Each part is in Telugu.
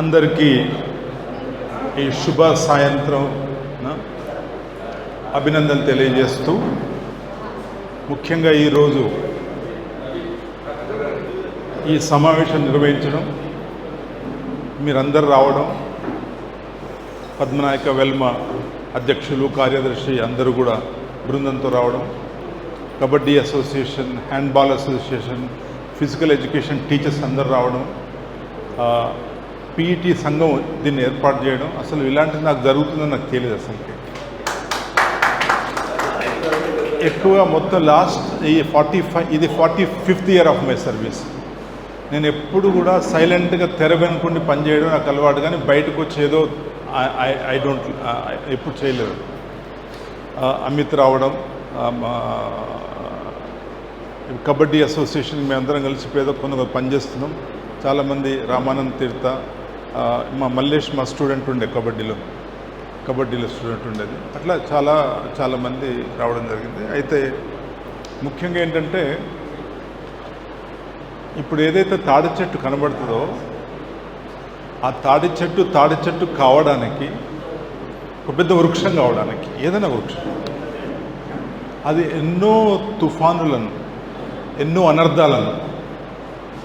అందరికీ ఈ శుభ సాయంత్రం అభినందనలు తెలియజేస్తూ ముఖ్యంగా ఈరోజు ఈ సమావేశం నిర్వహించడం మీరందరూ రావడం పద్మనాయక వెల్మ అధ్యక్షులు కార్యదర్శి అందరూ కూడా బృందంతో రావడం kabaddi association handball association physical education teachers అందరు రావడం పీఈటీ సంఘం దీన్ని ఏర్పాటు చేయడం అసలు ఇలాంటిది నాకు జరుగుతుందని నాకు తెలియదు అసలుకి ఎక్కువ మొత్తం లాస్ట్ ఈ ఫార్టీ ఫైవ్ ఇది forty fifth year of my service. నేను ఎప్పుడు కూడా సైలెంట్గా తెర వెనుకుండి పనిచేయడం నాకు అలవాటు కానీ బయటకు వచ్చేదో ఐ డోంట్ ఎప్పుడు చేయలేదు. అమిత్ రావడం కబడ్డీ అసోసియేషన్ మేమందరం కలిసి పేద కొన్ని పనిచేస్తున్నాం చాలామంది రామానంద్ తీర్థ మా మల్లేష్ మా స్టూడెంట్ ఉండే కబడ్డీలో. కబడ్డీలో స్టూడెంట్ ఉండేది. అట్లా చాలా చాలామంది రావడం జరిగింది. అయితే ముఖ్యంగా ఏంటంటే ఇప్పుడు ఏదైతే తాడి చెట్టు కనబడుతుందో ఆ తాడి చెట్టు తాడి చెట్టు కావడానికి ఒక పెద్ద వృక్షం కావడానికి ఏదైనా వృక్షం. అది ఎన్నో తుఫానులను ఎన్నో అనర్థాలను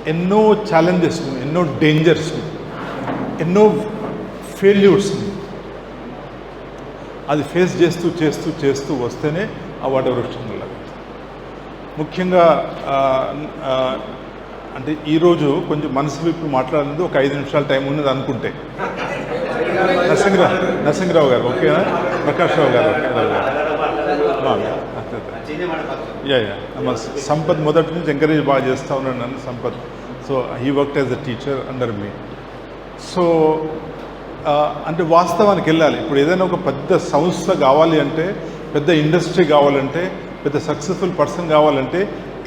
ఎన్నో ఛాలెంజెస్ను ఎన్నో డేంజర్స్ను ఎన్నో ఫెయిల్యూర్స్ని అది ఫేస్ చేస్తూ చేస్తూ చేస్తూ వస్తేనే ఆ వాట లభిస్తుంది ముఖ్యంగా అంటే ఈరోజు కొంచెం మనసు విప్పి మాట్లాడింది ఒక ఐదు నిమిషాల టైం ఉన్నది అనుకుంటే. నరసింహరావు నరసింహరావు గారు ఓకేనా? ప్రకాష్ రావు గారు అదే, అదే. Yeah yeah. సంపత్ మొదటి నుంచి ఎంకరేజ్ బాగా చేస్తూ ఉన్నాడు నన్ను Sampath. So he work as a teacher under me. So అంటే వాస్తవానికి వెళ్ళాలి. ఇప్పుడు ఏదైనా ఒక పెద్ద సంస్థ కావాలి అంటే పెద్ద ఇండస్ట్రీ కావాలంటే పెద్ద సక్సెస్ఫుల్ పర్సన్ కావాలంటే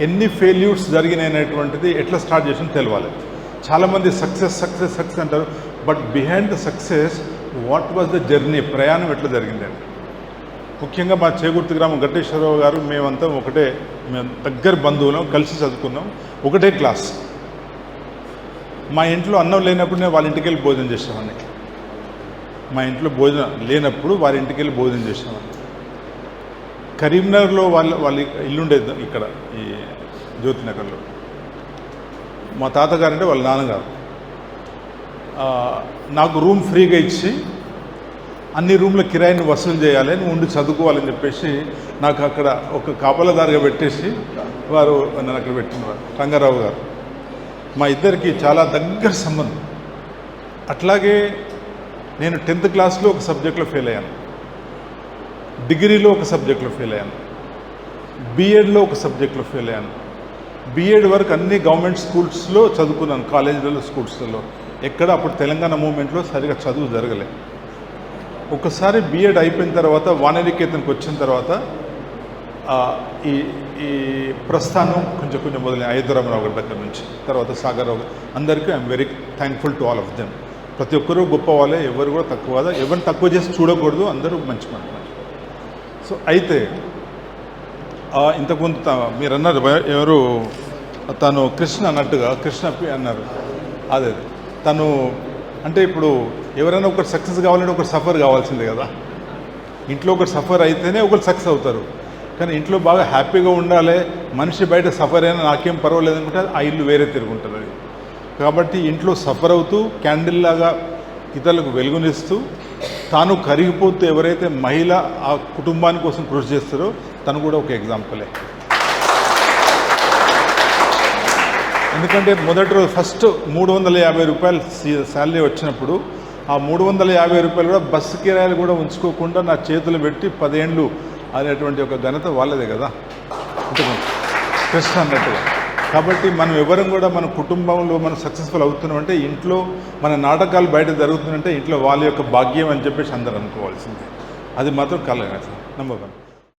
ఎన్ని ఫెయిల్యూర్స్ జరిగినాయనేటువంటిది ఎట్లా స్టార్ట్ చేసిన తెలియాలి చాలామంది సక్సెస్ సక్సెస్ సక్సెస్ అంటారు. But behind the success what was the journey? ప్రయాణం ఎట్లా జరిగిందండి? ముఖ్యంగా మా చేగుర్తి గ్రామం గట్టేశ్వరరావు గారు మేమంతా ఒకటే మేము దగ్గర బంధువులం కలిసి చదువుకున్నాం. ఒకటే క్లాస్. మా ఇంట్లో అన్నం లేనప్పుడు నేను వాళ్ళ ఇంటికి వెళ్ళి భోజనం చేసేవాడిని. మా ఇంట్లో భోజనం లేనప్పుడు వారి ఇంటికి వెళ్ళి భోజనం చేసేవాడిని. కరీంనగర్లో వాళ్ళ వాళ్ళ ఇల్లు ఉండేది ఇక్కడ ఈ జ్యోతినగర్లో. మా తాతగారు అంటే వాళ్ళ నాన్నగారు. నాకు రూమ్ ఫ్రీగా ఇచ్చి అన్ని రూమ్ల కిరాయిని వసూలు చేయాలి నువ్వు ఉండి చదువుకోవాలని చెప్పేసి నాకు అక్కడ ఒక కాపలదారిగా పెట్టేసి వారు నన్ను అక్కడ పెట్టినవారు రంగారావు గారు. మా ఇద్దరికి చాలా దగ్గర సంబంధం. అట్లాగే నేను టెన్త్ క్లాస్లో ఒక సబ్జెక్ట్లో ఫెయిల్ అయ్యాను. డిగ్రీలో ఒక సబ్జెక్ట్లో ఫెయిల్ అయ్యాను. బీఎడ్లో ఒక సబ్జెక్ట్లో ఫెయిల్ అయ్యాను. బీఎడ్ వరకు అన్ని గవర్నమెంట్ స్కూల్స్లో చదువుకున్నాను కాలేజీలలో స్కూల్స్లలో. ఎక్కడ అప్పుడు తెలంగాణ మూమెంట్లో సరిగా చదువు జరగలేదు ఒకసారి బీఎడ్ అయిపోయిన తర్వాత వానరికేతన్కి వచ్చిన తర్వాత ఈ ఈ ప్రస్థానం కొంచెం కొంచెం మొదలైన అయోధ్యరామరావు గారి దగ్గర నుంచి తర్వాత సాగర్రావు గారు అందరికీ I am very thankful to all of them ప్రతి ఒక్కరూ గొప్ప వాళ్ళే ఎవరు కూడా తక్కువ ఎవరిని తక్కువ చేసి చూడకూడదు అందరూ మంచి మాట సో అయితే ఇంతకుముందు మీరు అన్నారు ఎవరు తను కృష్ణ అన్నట్టుగా కృష్ణ పి- అన్నారు. అదే. తను అంటే ఇప్పుడు ఎవరైనా ఒకరు సక్సెస్ కావాలంటే ఒకరు సఫర్ కావాల్సిందే కదా. ఇంట్లో ఒకరు సఫర్ అయితేనే ఒకరు సక్సెస్ అవుతారు. కానీ ఇంట్లో బాగా హ్యాపీగా ఉండాలి మనిషి బయట సఫర్ అయినా నాకేం పర్వాలేదు అనుకుంటే ఆ ఇల్లు వేరే తిరుగుంటుంది. అది కాబట్టి ఇంట్లో సఫర్ అవుతూ క్యాండిల్ లాగా ఇతరులకు వెలుగునిస్తూ తాను కరిగిపోతూ ఎవరైతే మహిళ ఆ కుటుంబాని కోసం కృషి చేస్తారో తను కూడా ఒక ఎగ్జాంపులే. ఎందుకంటే మొదటి రోజు ఫస్ట్ మూడు వందల యాభై రూపాయలు శాలరీ వచ్చినప్పుడు ఆ మూడు వందల యాభై రూపాయలు కూడా బస్సు కిరాయిలు కూడా ఉంచుకోకుండా నా చేతులు పెట్టి పదేండ్లు అనేటువంటి ఒక ఘనత వాళ్ళదే కదా? కృష్ణ అన్నట్టుగా. కాబట్టి మనం ఎవరం కూడా మన కుటుంబంలో మనం సక్సెస్ఫుల్ అవుతున్నామంటే ఇంట్లో మన నాటకాలు బయట జరుగుతుందంటే ఇంట్లో వాళ్ళ యొక్క భాగ్యం అని చెప్పేసి అందరూ అనుకోవాల్సిందే. అది మాత్రం కలగదు. Number one